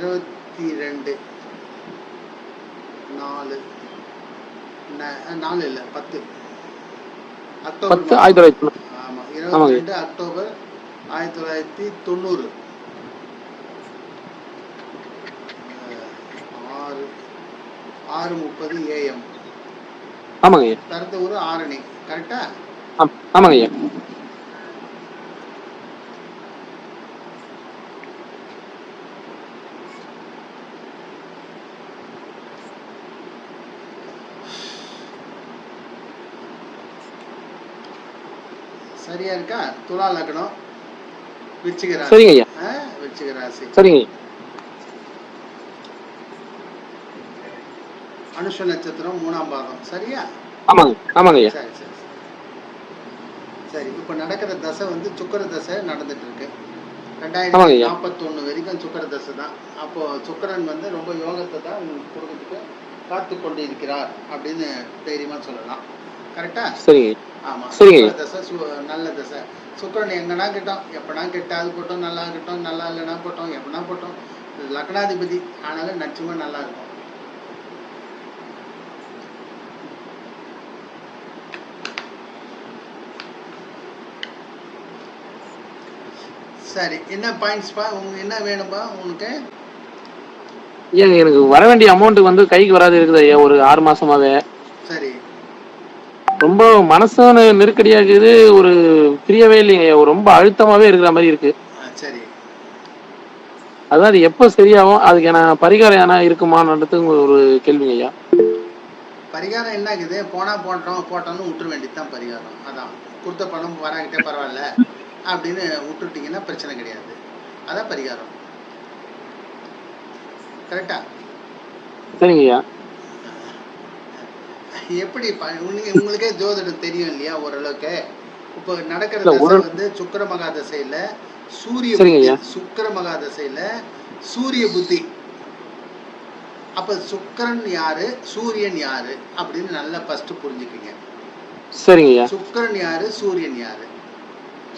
இருபத்தி ரெண்டு நாலு நாலு இல்லை பத்து. அக்டோபர் பத்து. ஆயிரத்தி தொள்ளாயிரத்தி தொண்ணூறு. ஆமா ஆமாங்க. இருபத்தி ரெண்டு அக்டோபர் ஆயிரத்தி தொள்ளாயிரத்தி தொண்ணூறு. ஆறு. ஆறு முப்பது ஏஎம். ஆமாங்க. பிறந்த ஊர் ஆரணி. கரெக்டா? ஆம் ஆமாங்க. ஐயா சரியா இருக்கா? துலா லக்னம். விருச்சிக ராசி. சரிங்க ஐயா. ஆ, விருச்சிக ராசி. சரிங்க. ஐயா அனுஷ நட்சத்திரம் மூணாம் பாதம் சரியா? ஆமாங்க ஆமாங்க ஐயா. சரி சரி சரி. சரி இப்போ நடக்கிற தசை வந்து சுக்கர தசை நடந்துட்டு இருக்கு ரெண்டாயிரத்தி. நாற்பத்தொன்று வரைக்கும் சுக்கர தசை தான். அப்போ சுக்கரன் வந்து ரொம்ப யோகத்தை தான் உங்களுக்கு கொடுக்கறதுக்கு காத்து கொண்டு இருக்கிறார் அப்படின்னு தைரியமா சொல்லலாம். கரெக்டா? சரிங்க ஐயா ஆமா. சரிங்க. சுக்கிர தசை சு- நல்ல தசை. சுக்கரன் எங்கன்னா கிட்டோம் எப்பனா கெட்டாது போட்டோம் நல்லா கிட்டோம் நல்லா இல்லைன்னா போட்டோம் எப்பனா போட்டோம். லக்னாதிபதி ஆனாலும் நச்சுமா நல்லா இருக்கும். சரி. என்ன பாயிண்ட்ஸ்ப்பா உங்க என்ன வேணும்பா உனக்கு? ஐயா எனக்கு வர வேண்டிய அமௌண்ட் வந்து கைக்கு வராது இருக்குது ஐயா ஒரு ஆறு மாசமாவே. ரொம்ப மனசும் நெருக்கடியா இருக்குது ஒரு பிரியவே இல்லைங்க. ரொம்ப அழுத்தமாவே இருக்கிற மாதிரி இருக்கு. அதான் அது எப்போ சரியாகும் அதுக்கு நான் பரிகாரம் ஏன்னா இருக்குமான்றது ஒரு கேள்விங்க ஐயா. பரிகாரம் என்ன இருக்குது? போனா போட்டோம் போட்டோம்னு விட்டுற வேண்டியது தான் பரிகாரம். அதான். கொடுத்த பணம் வராங்கிட்டே பரவாயில்ல அப்படின்னு விட்டுட்டீங்கன்னா பிரச்சனை கிடையாது. அதான் பரிகாரம். கரெக்டா? சரிங்க ஐயா. எப்படி உங்களுக்கே ஜோதிடம் தெரியும் இல்லையா ஓரளவுக்கு? இப்போ நடக்கிற தசை வந்து சுக்கிர மகா தசையில சூரிய புத்தி. சுக்கிர மகா தசையில சூரிய புத்தி. அப்ப சுக்கிரன் யாரு? சூரியன் யாரு? அப்படின்னு நல்லா ஃபர்ஸ்ட் புரிஞ்சுக்குங்க. சரிங்க சுக்கிரன் யாரு? சூரியன் யாரு?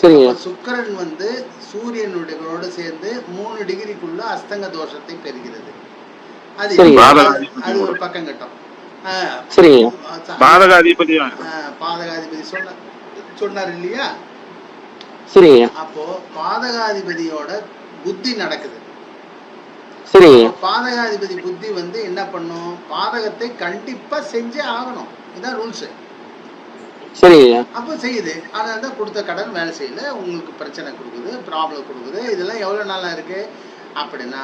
சரிங்க சுக்கிரன் வந்து சூரியனுடையவரோட சேர்ந்து மூணு டிகிரிக்குள்ள அஸ்தங்க தோஷத்தை பெறுகிறது. அது. அது ஒரு பக்கம் கட்டம். ஆஹ், சரிங்க. ஐயா ஆஹ், பாதக அதிபதியும் ஆஹ், பாதகாதிபதி சொன்ன சொன்னார் இல்லையா? ஐயா அப்போ பாதகாதிபதியோட புத்தி நடக்குது. அப்போ பாதகாதிபதி புத்தி வந்து என்ன பண்ணும்? பாதகத்தை கண்டிப்பா செஞ்சே ஆகணும். இதான் ரூல்ஸ் ஐயா அப்போ செய்யுது. அதனால தான் கொடுத்த கடன் வேலை செய்யல. உங்களுக்கு பிரச்சனை கொடுக்குது ப்ராப்ளம் கொடுக்குது. இதெல்லாம் எவ்வளோ நாளா இருக்கு? அப்படின்னா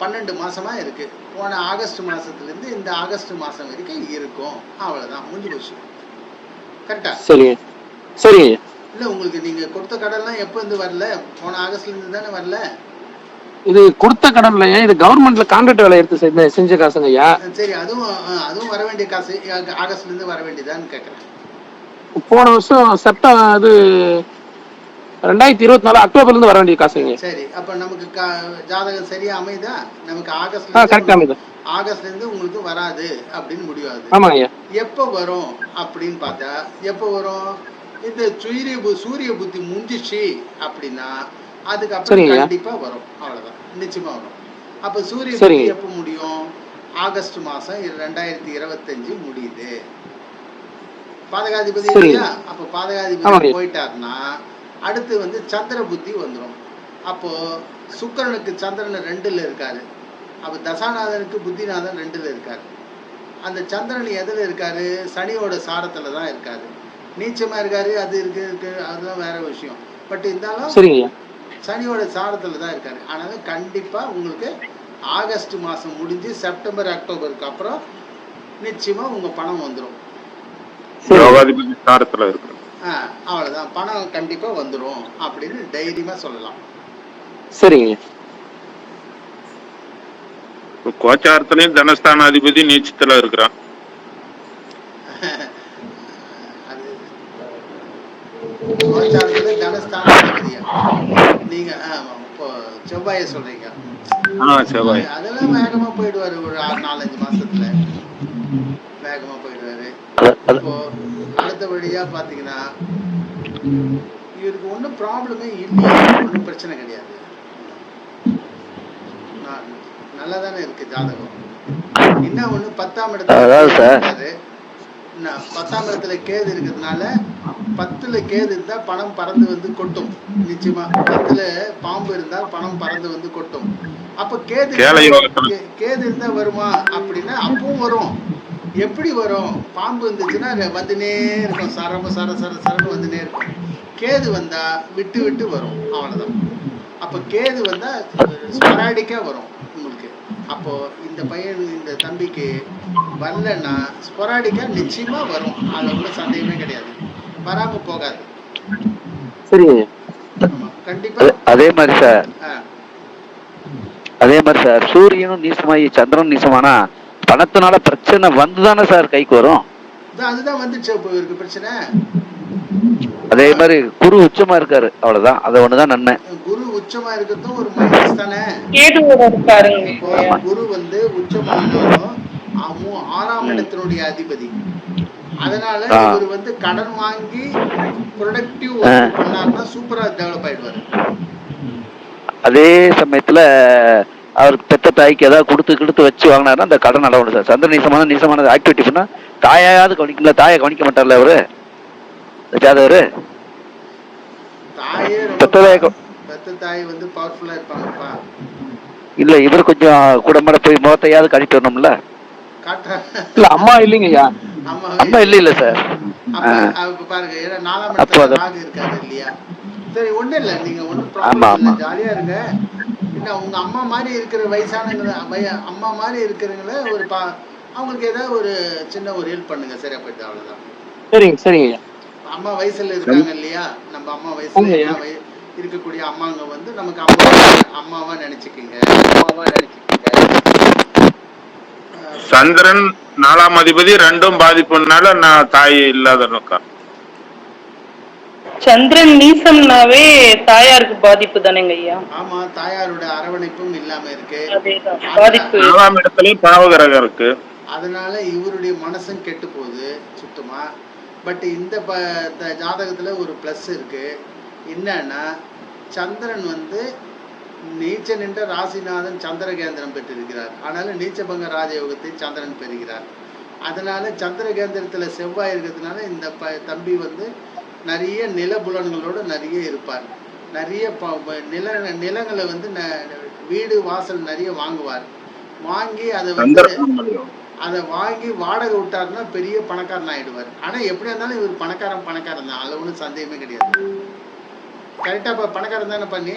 பன்னெண்டு மாசமா இருக்கு. போன ஆகஸ்ட் மாசத்துலேருந்து இந்த ஆகஸ்ட் மாசம் வரைக்கும் இருக்கும். அவ்வளவுதான். முடிஞ்சு போச்சு. கரெக்டா சரிங்க. சரிங்க. இல்ல உங்களுக்கு நீங்க கொடுத்த கடன்லாம் எப்போ இருந்து வரல? போன ஆகஸ்ட்ல இருந்து தானே வரல? இது கொடுத்த கடன் இல்லையா இது கவர்மெண்ட்ல கான்ட்ராக்ட் வேலை எடுத்து செஞ்ச- செஞ்ச காசுங்க ஐயா. சரி அதுவும் அதுவும் வர வேண்டிய காசு ஆக- ஆகஸ்ட்ல இருந்து வர வேண்டியதான்னு கேட்குறேன் போன வருஷம் செப்டம்பர் அது ரெண்டாயிரத்தி இருபத்தி நாலு அக்டோபர்ல இருந்து வர வேண்டிய காசுங்க. சரி அப்ப நமக்கு ஜாதகம் சரியா அமைதா? நமக்கு ஆ ஆகஸ்ட்ல கரெக்ட் இருந்து அமைது. ஆகஸ்ட்ல இருந்து உங்களுக்கு வராது அப்படின்னு முடிவாது ஆமாங்க. எப்போ வரும் அப்படின்னு பார்த்தா எப்போ வரும்? இந்த சூரிய சூரிய புத்தி முடிஞ்சிச்சு அப்படின்னா அதுக்கப்புறம். கண்டிப்பா வரும். அவ்வளவுதான். நிச்சயமா வரும். அப்ப சூரிய. புத்தி எப்போ முடியும்? ஆகஸ்ட் மாசம் ரெண்டாயிரத்தி இருபத்தஞ்சு முடியுது. பாதகாதிபதி. இல்லையா? அப்ப பாதகாதிபதி. போயிட்டாருன்னா அடுத்து வந்து சந்திர புத்தி வந்துடும் அப்போ சுக்கிரனுக்கு சந்திரன் ரெண்டுல இருக்காரு. அப்ப தசாநாதனுக்கு புத்திநாதன் ரெண்டுல இருக்காரு. அந்த சந்திரன் எதுல இருக்காரு? சனியோட சாரத்துல தான் இருக்காரு. நீச்சமா இருக்காரு அது இருக்கு இருக்கு அதெல்லாம் வேற விஷயம். பட் இருந்தாலும் சனியோட சாரத்துல தான் இருக்காரு. அதனால கண்டிப்பா உங்களுக்கு ஆகஸ்ட் மாசம் முடிஞ்சு செப்டம்பர் அக்டோபருக்கு அப்புறம் நிச்சயமா உங்க பணம் வந்துடும் சாரத்துல இருக்கு அவ்வளவுதான். பணம் கண்டிப்பா வந்துடும் அப்படின்னு தைரியமா சொல்லலாம். சரிங்க. கோச்சாரத்திலயும் தனஸ்தானாதிபதி நீச்சத்துல இருக்கிறான். கோச்சாரத்துல தனஸ்தானாதிபதியா? நீங்க செவ்வாயை சொல்றீங்க. அதெல்லாம் வேகமா போயிடுவாரு ஒரு ஆறு நாலஞ்சு மாசத்துல. வேகமா போயிடுவாரு. இப்போ அடுத்தபடியா பாத்தீங்கன்னா இவருக்கு ஒன்றும் ப்ராப்ளமே இல்லையா ஒன்றும் பிரச்சனை கிடையாது. நான் நல்லா தானே இருக்கு ஜாதகம். என்ன ஒண்ணு பத்தாம் இடத்துல பத்தாம் இடத்துல கேது இருக்கிறதுனால பத்துல கேது இருந்தா பணம் பறந்து வந்து கொட்டும். நிச்சயமா பத்துல பாம்பு இருந்தா பணம் பறந்து வந்து கொட்டும். அப்ப கேது கேது இருந்தா வருமா? அப்படின்னா அப்பவும் வரும். எப்படி வரும்? பாம்பு இருந்துச்சுன்னா அது வந்துனே இருக்கும். சரம சர சர சரன்னு வந்துனே இருக்கும். கேது வந்தா விட்டு விட்டு வரும். அவ்வளவுதான். அப்ப கேது வந்தா ஸ்பொராடிக்கா வரும் உங்களுக்கு. அப்போ இந்த பையன் இந்த தம்பிக்கு வரலன்னா ஸ்பொராடிக்கா நிச்சயமா வரும். அதுல ஒன்றும் சந்தேகமே கிடையாது. வராம போகாது. சரிங்க ஐயா ஆமா. கண்டிப்பா. அதே- மாதிரி சார். அதே மாதிரி சார். சூரியனும் நீசமாயி சந்திரனும் நீசமானா பணத்தினால பிரச்சனை வந்துதானே சார் கைக்கு வரும்? அதுதான் வந்துச்சு இப்போ இருக்கு பிரச்சனை. அதே மாதிரி குரு உச்சமா இருக்காரு அவ்வளவுதான். அது ஒண்ணுதான் நன்மை குரு உச்சமா இருக்கிறதும் ஒரு மைனஸ் தானே? குரு வந்து உச்சமானாலும் அவன் ஆறாம் இடத்தினுடைய அதிபதி. அதனால. இவர் வந்து கடன் வாங்கி ப்ரொடக்டிவ். பண்ணாருன்னா சூப்பரா டெவலப் ஆயிடுவாரு. அதே சமயத்துல அவருக்கு பெத்த தாய்க்கு ஏதாவது கொடுத்து கொடுத்து வச்சு வாங்கினாருன்னா அந்த கடன் அளவு சார் சந்திர நீசமான நீசமான ஆக்டிவிட்டி பண்ணா தாயாவது கவனிக்கல தாயை கவனிக்க மாட்டார்ல அவரு? இருப்பாங்கப்பா. இல்ல இவர் கொஞ்சம் கூட மாட போய் முகத்தையாவது கழிட்டு வரணும்ல? இல்ல அம்மா இல்லைங்க ஐயா அம்மா அம்மா இல்ல இல்ல சார் பாருங்க ஆமா, ப்ராப்ளம் இல்ல ஆமா. ஜாலியா இருங்க. என்ன உங்க அம்மா மாதிரி இருக்கிற வயசானவங்க வய- அம்மா மாதிரி இருக்கிறவங்கள ஒரு பா அவங்களுக்கு ஏதாவது ஒரு சின்ன ஒரு ஹெல்ப் பண்ணுங்க. சரியா போயிட்டு அவ்வளவுதான். சரிங்க சரிங்க. அம்மா வயசுல இருக்காங்க இல்லையா? நம்ம அம்மா வயசுல இருக்கக்கூடிய அம்மாங்க வந்து நமக்கு அம்மா அம்மாவா நினைச்சுக்கிங்க. அம்மாவா நினைச்சுக்கிங்க. சந்திரன் நாலாம் அதிபதி ரெண்டும் பாதிப்புனால நான் தாய் இல்லாத இருக்கா சந்திரன் நீசம்னாவே தாயாருக்கு பாதிப்பு தானேங்க ஐயா? ஆமா தாயாரோட அரவணைப்பும் இல்லாம இருக்கு. பாதிப்பு. நாலாம் இடத்துலயும் பாவகிரகம் இருக்கு. அதனால இவருடைய மனசும் கெட்டு போகுது சுத்தமா. பட் இந்த ஜாதகத்துல ஒரு ப்ளஸ் இருக்கு. என்னன்னா சந்திரன் வந்து நீச்ச நின்ற ராசிநாதன் சந்திரகேந்திரம் பெற்றிருக்கிறார். ஆனாலும் நீச்சபங்க ராஜயோகத்தை சந்திரன் பெறுகிறார். அதனால சந்திரகேந்திரத்துல செவ்வாய் இருக்கிறதுனால இந்த ப தம்பி வந்து நிறைய நிலபுலன்களோட நிறைய இருப்பார். நிறைய ப- நில நிலங்களை வந்து வீடு வாசல் நிறைய வாங்குவார். வாங்கி அதை வந்து அதை வாங்கி வாடகை விட்டாருன்னா பெரிய பணக்காரன் ஆயிடுவார். ஆனா எப்படி இருந்தாலும் இவர் பணக்காரன் பணக்காரன் தான். அதுல ஒன்றும் சந்தேகமே கிடையாது. கரெக்டா இப்ப பணக்காரன் தானே பண்ணி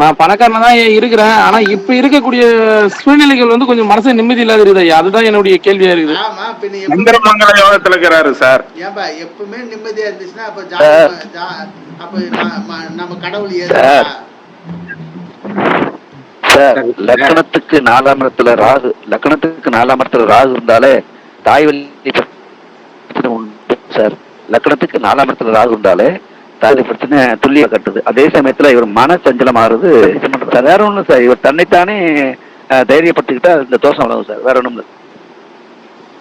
நான் பணக்காரனா தான் இருக்கிறேன். ஆனா இப்ப இருக்கக்கூடிய சூழ்நிலைகள் வந்து கொஞ்சம் மனசு நிம்மதி இல்லாத இருக்குது அதுதான் என்னுடைய கேள்வியா இருக்குது. யோகத்துல இருக்கிறாரு சார்? ஏன்பா எப்பவுமே நிம்மதியா இருந்துச்சுன்னா அப்ப நம்ம கடவுள் சார். லக்னத்துக்கு நாலாம் இடத்துல ராகு லக்னத்துக்கு நாலாம் இடத்துல ராகு இருந்தாலே தாய் வழி சார். லக்னத்துக்கு நாலாம் இடத்துல ராகு இருந்தாலே வழி பிரச்சனை துல்லியம் கட்டுது. அதே சமயத்துல இவர் மன சஞ்சலம் ஆறுது சார் வேற ஒண்ணும் சார். இவர் தன்னைத்தானே அஹ், தைரியப்படுத்திக்கிட்டா இந்த தோஷம் வளரும் சார். வேற ஒண்ணும் இல்லை.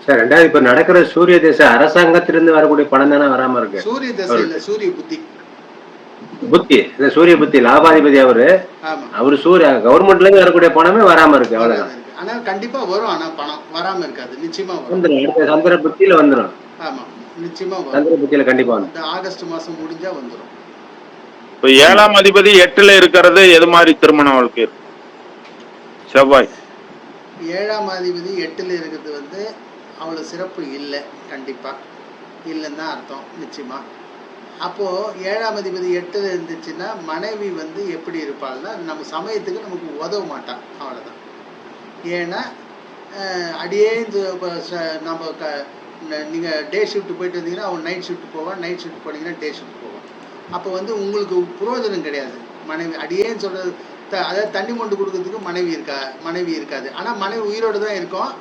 சார் ரெண்டாவது இப்ப நடக்கிற சூரிய தேச அரசாங்கத்திலிருந்து வரக்கூடிய பணம் தானே வராம இருக்கு? சூரிய இல்ல சூரிய புத்தி. புத்தி. இந்த சூரிய புத்தி லாபாதிபதி அவரு. ஆமா. அவரு சூரிய கவர்மெண்ட்ல இருந்து வரக்கூடிய பணமே வராம இருக்கு அவ்வளவுதான். ஆனா கண்டிப்பா வரும். ஆனா பணம் வராம இருக்காது. நிச்சயமா வரும். அடுத்த சந்திர புத்தியில வந்துரும். ஆமா. நிச்சயமா வரும். சந்திர புத்தியில கண்டிப்பா இந்த ஆகஸ்ட் மாசம் முடிஞ்சா வந்துரும். இப்ப ஏழாம் அதிபதி எட்டுல இருக்கிறது எது மாதிரி திருமண வாழ்க்கை? செவ்வாய். ஏழாம் அதிபதி எட்டுல இருக்கிறது வந்து அவ்வளவு சிறப்பு இல்லை கண்டிப்பா. இல்லைன்னு தான் அர்த்தம் நிச்சயமா. அப்போ ஏழாம் அதிபதி எட்டுல இருந்துச்சுன்னா மனைவி வந்து எப்படி இருப்பாள்னா நம்ம சமயத்துக்கு நமக்கு உதவ மாட்டான் அவ்வளவுதான். ஏன்னா அடியே இந்த நம்ம க நீங்கள் டே ஷிஃப்ட் போயிட்டு வந்தீங்கன்னா அவன் நைட் ஷிஃப்ட் போவான் நைட் ஷிஃப்ட் போனீங்கன்னா டே ஷிஃப்ட் போவான் அப்போ வந்து உங்களுக்கு புரோஜனம் கிடையாது. மனைவி அடியேன்னு சொல்கிறது த- அதாவது தண்ணி மொண்டு கொடுக்கறதுக்கு மனைவி இருக்கா மனைவி இருக்காது. ஆனால் மனைவி உயிரோடு தான் இருக்கும்.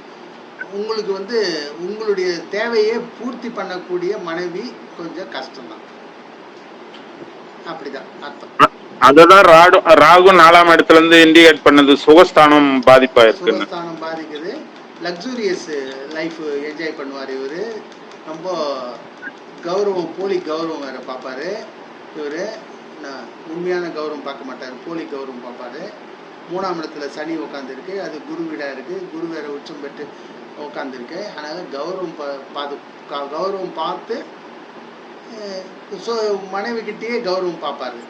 உங்களுக்கு வந்து உங்களுடைய தேவையை பூர்த்தி பண்ணக்கூடிய மனைவி கொஞ்சம் கஷ்டம்தான். அப்படிதான் அர்த்தம். அததான் ராடு ராகு நாலாம் இடத்துல இருந்து இண்டிகேட் பண்ணது சுகஸ்தானம் பாதிப்பா இருக்குன்னு சுகஸ்தானம் பாதிக்குது. லக்ஸூரியஸ் லைஃப் என்ஜாய் பண்ணுவார் இவர். ரொம்ப கௌரவம் போலி கௌரவம் வேற பார்ப்பாரு. இவர் உண்மையான கௌரவம் பார்க்க மாட்டார். போலி கௌரவம் பார்ப்பாரு. மூணாம் இடத்துல சனி உட்காந்துருக்கு அது குரு வீடாக இருக்குது குரு வேற உச்சம் பெற்று உட்காந்துருக்கு அதனால் கௌரவம் பா கௌரவம் பார்த்து ஸோ மனைவிக்கிட்டேயே கௌரவம் பார்ப்பாரு.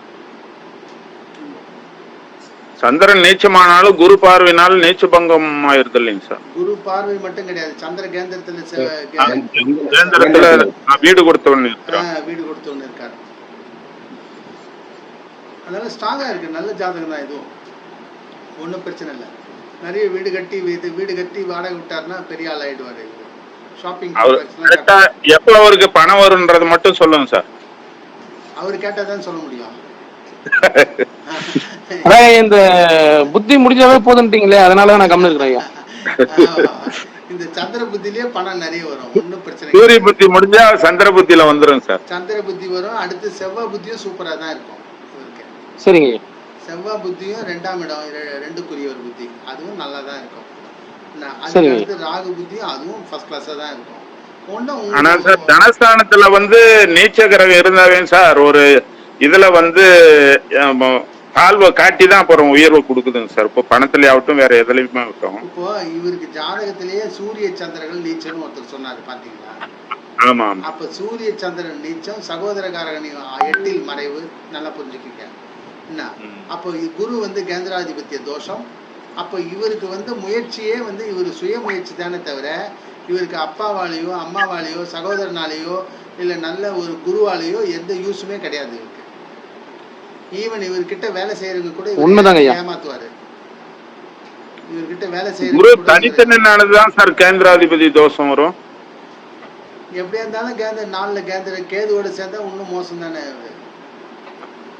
சந்திரன் நீச்சமானாலும் குரு பார்வையினால நீச்ச பங்கம் ஆயிருது இல்லைங்க சார். குரு பார்வை மட்டும் கிடையாது. சந்திர கேந்திரத்தில் வீடு கொடுத்தவன் இருக்கிறேன். ஆ, வீடு கொடுத்து ஒன்று இருக்காரு. அதனால ஸ்ட்ராங்காக இருக்கு. நல்ல ஜாதகம் தான் இதுவும். ஒன்றும் பிரச்சனை இல்லை. நிறைய வீடு கட்டி வீடு வீடு கட்டி வாடகை விட்டாருன்னா பெரிய ஆள் ஆயிடுவார் ஷாப்பிங் எப்ப அவருக்கு பணம் வரும்ன்றது மட்டும் சொல்லுங்க சார். அவர் கேட்டால் தான் சொல்ல முடியும். அதான் இந்த புத்தி முடிஞ்சாவே போதுன்ட்டீங்களே அதனால நான் கம்மி இருக்கிறேன் ஐயா. இந்த சந்திர புத்திலேயே பணம் நிறைய வரும். ஒன்றும் பிரச்சனை சூரிய. புத்தி முடிஞ்சா சந்திர புத்தியில வந்துரும் சார். சந்திர புத்தி வரும். அடுத்து செவ்வாய் புத்தியும் சூப்பராக தான் இருக்கும். சரிங்க செவ்வாய் புத்தியும் ரெண்டாம் இடம் ரெண்டுக்குரிய ஒரு புத்தி. அதுவும் நல்லா தான் இருக்கும். அதுக்கு ராகு புத்தியும் அதுவும் ஃபர்ஸ்ட் கிளாஸாக தான் இருக்கும். ஆனா சார் தனஸ்தானத்துல வந்து நீச்ச கிரகம் இருந்தாவே சார். ஒரு இதுல வந்து தாழ்வை காட்டி தான் அப்புறம் உயர்வு கொடுக்குதுங்க சார். இப்போ பணத்துல ஆகட்டும் வேற எதுலையுமே ஆகட்டும். இப்போ இவருக்கு ஜாதகத்திலேயே சூரிய சந்திரர்கள் நீச்சம்னு ஒருத்தர் சொன்னாரு பாத்தீங்களா? ஆமா ஆமா. அப்ப சூரிய சந்திரன் நீச்சம் சகோதரகாரகனி எட்டில் மறைவு நல்லா புரிஞ்சுக்கிங்க. என்ன. அப்போ குரு வந்து கேந்திராதிபத்திய தோஷம். அப்போ இவருக்கு வந்து முயற்சியே வந்து இவர் சுய முயற்சி தானே தவிர இவருக்கு அப்பாவாலேயோ அம்மாவாலேயோ சகோதரனாலேயோ இல்லை நல்ல ஒரு குருவாலேயோ எந்த யூஸுமே கிடையாது இவருக்கு. ஈவன் இவர்கிட்ட வேலை செய்யறவங்க கூட உண்மைதாங்க. ஏமாத்துவாரு. இவர்கிட்ட வேலை கூட தனித்தனியானதுதான் சார் கேந்திராதிபதி தோஷம் வரும். எப்படியா இருந்தாலும் கேந்திர நாலுல கேந்திர கேதுவோட சேர்ந்தா இன்னும் மோசம் தானே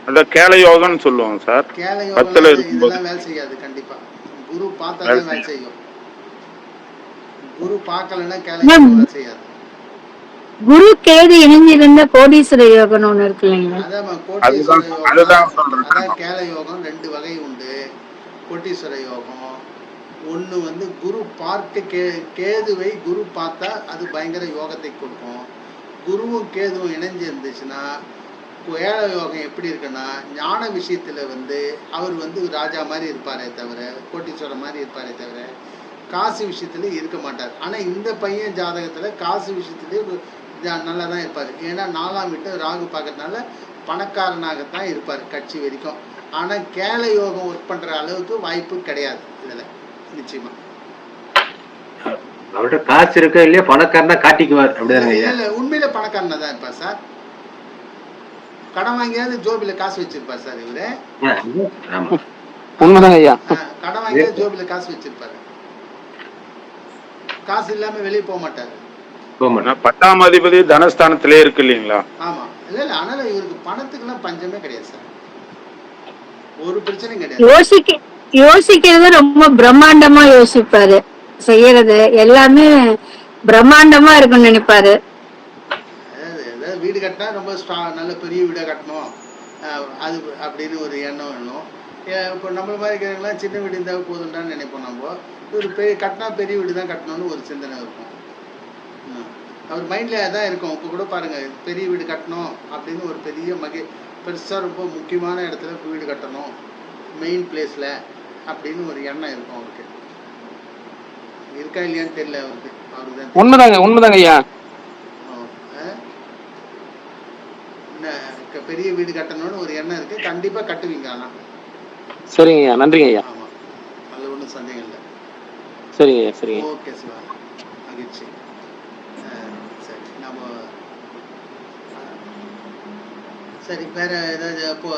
அந்த கேள யோகம்னு சொல்லுவாங்க சார். கேள பத்துல யோகம் இருக்கும்போது. இதெல்லாம் வேலை செய்யாது கண்டிப்பா. குரு பார்த்தா வேலை தான் வேலை செய்யும். குரு பார்க்கலன்னா கேள. யோகம் வேலை செய்யாது. குரு கேது இணைஞ்சிருந்த கோடீஸ்வர யோகம்னு ஒண்ணு இருக்கு இல்லைங்களா. அதுதான் யோகம். யோகம் ரெண்டு வகை உண்டு. கோட்டீஸ்வர யோகம். ஒன்று வந்து குரு பார்க்க கே கேதுவை குரு பார்த்தா அது பயங்கர யோகத்தை கொடுக்கும். குருவும் கேதுவும் இணைஞ்சு இருந்துச்சுன்னா ஏழ யோகம் எப்படி இருக்குன்னா ஞான விஷயத்துல வந்து அவர் வந்து ராஜா மாதிரி இருப்பாரே தவிர கோட்டீஸ்வரர் மாதிரி இருப்பாரே தவிர காசு விஷயத்துல இருக்க மாட்டார். ஆனா இந்த பையன் ஜாதகத்துல காசு விஷயத்துலயே நல்லா தான் இருப்பார். ஏன்னா நாலாம் வீட்டு ராகு பார்க்கறதுனால பணக்காரனாகத்தான் இருப்பார் கட்சி வரைக்கும். ஆனா கேள யோகம் ஒர்க் பண்ற அளவுக்கு வாய்ப்பு கிடையாது இதுல. நிச்சயமா. அவர்கிட்ட காசு இருக்கோ இல்லையா? பணக்காரனா காட்டிக்குவார். அப்படிதானங்க இல்ல உண்மையில பணக்காரனா தான் இருப்பார் சார். கடன் வாங்கியாவது ஜோபில காசு வச்சிருப்பார் சார் இவரு. ஆமா. உண்மைதாங்க ஐயா. கடன் வாங்கியாவது ஜோபில காசு வச்சிருப்பாரு. காசு இல்லாம வெளியே போக மாட்டாரு. பத்தாம் அதிபதி தனஸ்தானத்திலே இருக்கு இல்லைங்களா? ஆமா. இல்ல இல்ல ஆனால இவருக்கு பணத்துக்குலாம் பஞ்சமே கிடையாது சார். ஒரு பிரச்சனையும் கிடையாது. யோசிக்க யோசிக்கிறது ரொம்ப பிரம்மாண்டமா யோசிப்பாரு. செய்யறது எல்லாமே பிரம்மாண்டமா இருக்கும்னு நினைப்பாரு. அதாவது வீடு கட்டினா ரொம்ப ஸ்ட்ரா நல்ல பெரிய வீடாக கட்டணும். அஹ் அது அப்படின்னு ஒரு எண்ணம் வேணும். ஏன் இப்போ நம்மள மாதிரி இருக்கிறவங்களாம் சின்ன வீடு இருந்தால் போதும்டான்னு நினைப்போம் நம்ம. ஒரு பெரிய கட்டினா பெரிய வீடு தான் கட்டணும்னு ஒரு சிந்தனை இருக்கும். அவர் மைண்டில் அதான் இருக்கும். இப்போ கூட பாருங்க பெரிய வீடு கட்டணும் அப்படின்னு ஒரு பெரிய மகி பெருசாக ரொம்ப முக்கியமான இடத்துல வீடு கட்டணும் மெயின் பிளேஸில் அப்படின்னு ஒரு எண்ணம் இருக்கும் அவருக்கு. இருக்கா இல்லையான்னு தெரியல அவருக்கு. அவருக்கு தான். உண்மைதாங்க உண்மைதாங்க ஐயா. பெரிய வீடு கட்டணும்னு ஒரு எண்ணம் இருக்கு. கண்டிப்பா கட்டுவீங்க ஆனா. சரிங்க ஐயா நன்றிங்க ஐயா. ஆமா. அதுல ஒன்றும் சந்தேகம் இல்லை. சரிங்க ஐயா சரிங்க ஓகே சிவா. மகிழ்ச்சி ஆ, சரி நம்ம ஆ, சரி வேறு ஏதாவது இப்போ